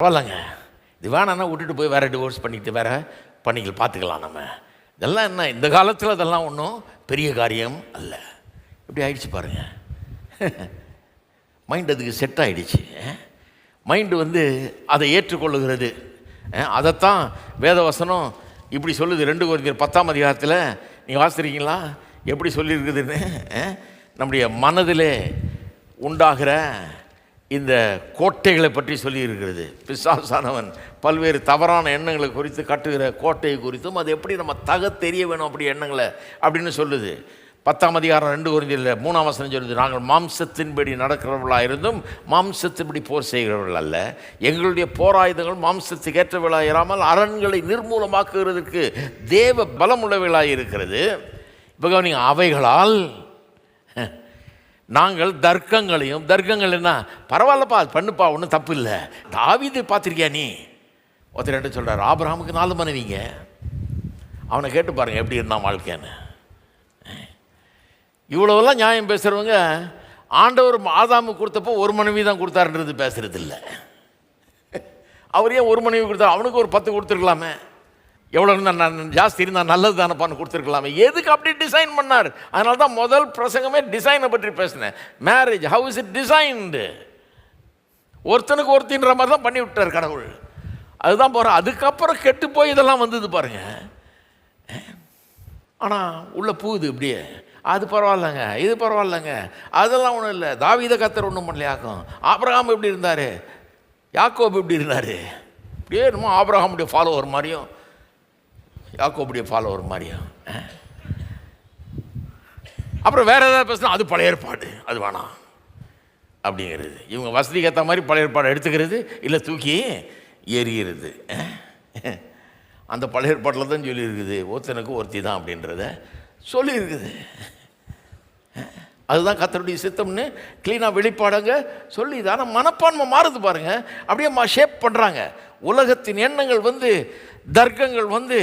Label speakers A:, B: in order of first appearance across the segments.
A: பரவாயில்லைங்க. இது வேணான்னா விட்டுட்டு போய் வேறு டிவோர்ஸ் பண்ணிக்கிட்டு வேறு பண்ணிக்கலாம் பார்த்துக்கலாம் நம்ம. இதெல்லாம் என்ன? இந்த காலத்தில் இதெல்லாம் ஒன்றும் பெரிய காரியம் அல்ல. இப்படி ஆயிடுச்சு பாருங்கள் மைண்ட் அதுக்கு செட் ஆகிடுச்சு மைண்டு வந்து அதை ஏற்றுக்கொள்ளுகிறது. அதைத்தான் வேதவசனம் இப்படி சொல்லுது. ரெண்டு குருந்தியர் பத்தாம் அதிகாரத்தில் நீங்கள் வாசிக்கிறீங்களா எப்படி சொல்லியிருக்குதுன்னு? நம்முடைய மனதிலே உண்டாகிற இந்த கோட்டைகளை பற்றி சொல்லியிருக்கிறது. பிசாசானவன் பல்வேறு தவறான எண்ணங்களை குறித்து கட்டுகிற கோட்டையை குறித்தும் அது எப்படி நம்ம தக தெரிய வேணும் அப்படி எண்ணங்களை அப்படின்னு சொல்லுது. பத்தாம் அதிகாரம் ரெண்டு குறிஞ்சில் மூணாம் வசனம் சொல்லுது நாங்கள் மாம்சத்தின்படி நடக்கிறவர்களாக இருந்தும் மாம்சத்தின்படி போர் செய்கிறவர்கள் அல்ல. எங்களுடைய போராயுதங்கள் மாம்சத்துக்கு ஏற்றவர்களாக இராமல் அரண்களை நிர்மூலமாக்குகிறதுக்கு தேவ பலமுள்ளவர்களாக இருக்கிறது இப்போ கவனிங்க அவைகளால் நாங்கள் தர்க்கங்களையும் தர்க்கங்கள் என்ன? பரவாயில்லப்பா அது பண்ணுப்பா ஒன்றும் தப்பு இல்லை தாவிது பார்த்துருக்கியா நீ? ஒருத்தர் ரெண்டு சொல்கிறார் ஆபிரஹாமுக்கு நாலு மனைவிங்க. அவனை கேட்டு பாருங்கள் எப்படி இருந்தான் வாழ்க்கைன்னு. இவ்வளோவெல்லாம் நியாயம் பேசுகிறவங்க ஆண்டவர் ஆதாமு கொடுத்தப்போ ஒரு மனைவி தான் கொடுத்தாருன்றது பேசுகிறது இல்லை அவர் ஏன் ஒரு மனைவி கொடுத்தாரு? அவனுக்கு ஒரு பத்து கொடுத்துருக்கலாமே. எவ்வளோ இருந்தால் நான் ஜாஸ்தி இருந்தால் நல்லது தானப்பான்னு கொடுத்துருக்கலாமே. எதுக்கு அப்படி டிசைன் பண்ணார்? அதனால தான் முதல் பிரசங்கமே டிசைனை பற்றி பேசினேன். Marriage how is it designed ஒருத்தனுக்கு ஒருத்தின்ற மாதிரி தான் பண்ணி விட்டார் கடவுள். அதுதான் போகிறேன் அதுக்கப்புறம் கெட்டு போய் இதெல்லாம் வந்தது பாருங்க. ஆனால் உள்ளே பூது இப்படியே. அது பரவாயில்லைங்க இது பரவாயில்லைங்க. அதெல்லாம் ஒன்றும் இல்லை. தாவீத கத்தர் ஒன்றும் பண்ணலையாக்கும் ஆப்ரஹாம் எப்படி இருந்தார்? யாக்கோப் எப்படி இருந்தார்? இப்படியே என்னமோ ஆப்ரஹாமுடைய ஃபாலோவர் மாதிரியும் யாக்கோபுடைய ஃபாலோவர் மாதிரியா? அப்புறம் வேறு ஏதாவது பேசினா அது பழைய ஏற்பாடு அது வேணாம் அப்படிங்கிறது. இவங்க வசதிக்கு ஏற்ற மாதிரி பழைய ஏற்பாடு எடுத்துக்கிறது இல்லை தூக்கி எறிகிறது அந்த பழைய ஏற்பாட்டில் தான் சொல்லியிருக்குது ஒருத்தனுக்கு ஒருத்தி தான் அப்படின்றத சொல்லியிருக்குது. அதுதான் கத்தருடைய சித்தம்னு க்ளீனாக வெளிப்பாடங்க சொல்லி இது ஆனால் மனப்பான்மை மாறுது பாருங்கள் அப்படியே மா ஷேப் பண்ணுறாங்க உலகத்தின் எண்ணங்கள் வந்து தர்க்கங்கள் வந்து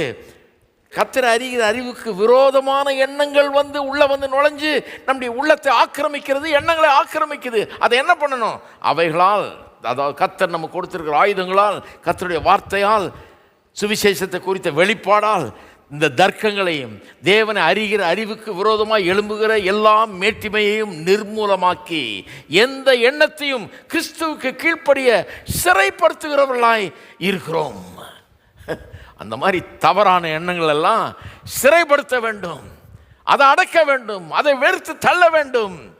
A: கத்திர அறிகிற அறிவுக்கு விரோதமான எண்ணங்கள் வந்து உள்ளே வந்து நுழைஞ்சு நம்முடைய உள்ளத்தை ஆக்கிரமிக்கிறது எண்ணங்களை ஆக்கிரமிக்குது. அதை என்ன பண்ணணும்? அவைகளால் அதாவது கத்தர் நம்ம கொடுத்துருக்கிற ஆயுதங்களால் கத்தருடைய வார்த்தையால் சுவிசேஷத்தை குறித்த வெளிப்பாடால் இந்த தர்க்கங்களையும் தேவனை அறிகிற அறிவுக்கு விரோதமாக எழும்புகிற எல்லா மேட்டிமையையும் நிர்மூலமாக்கி எந்த எண்ணத்தையும் கிறிஸ்துவுக்கு கீழ்ப்படிய சிறைப்படுத்துகிறவர்களாய் இருக்கிறோம். அந்த மாதிரி தவறான எண்ணங்கள் எல்லாம் சிறைப்படுத்த வேண்டும். அதை அடக்க வேண்டும். அதை வெறுத்து தள்ள வேண்டும்.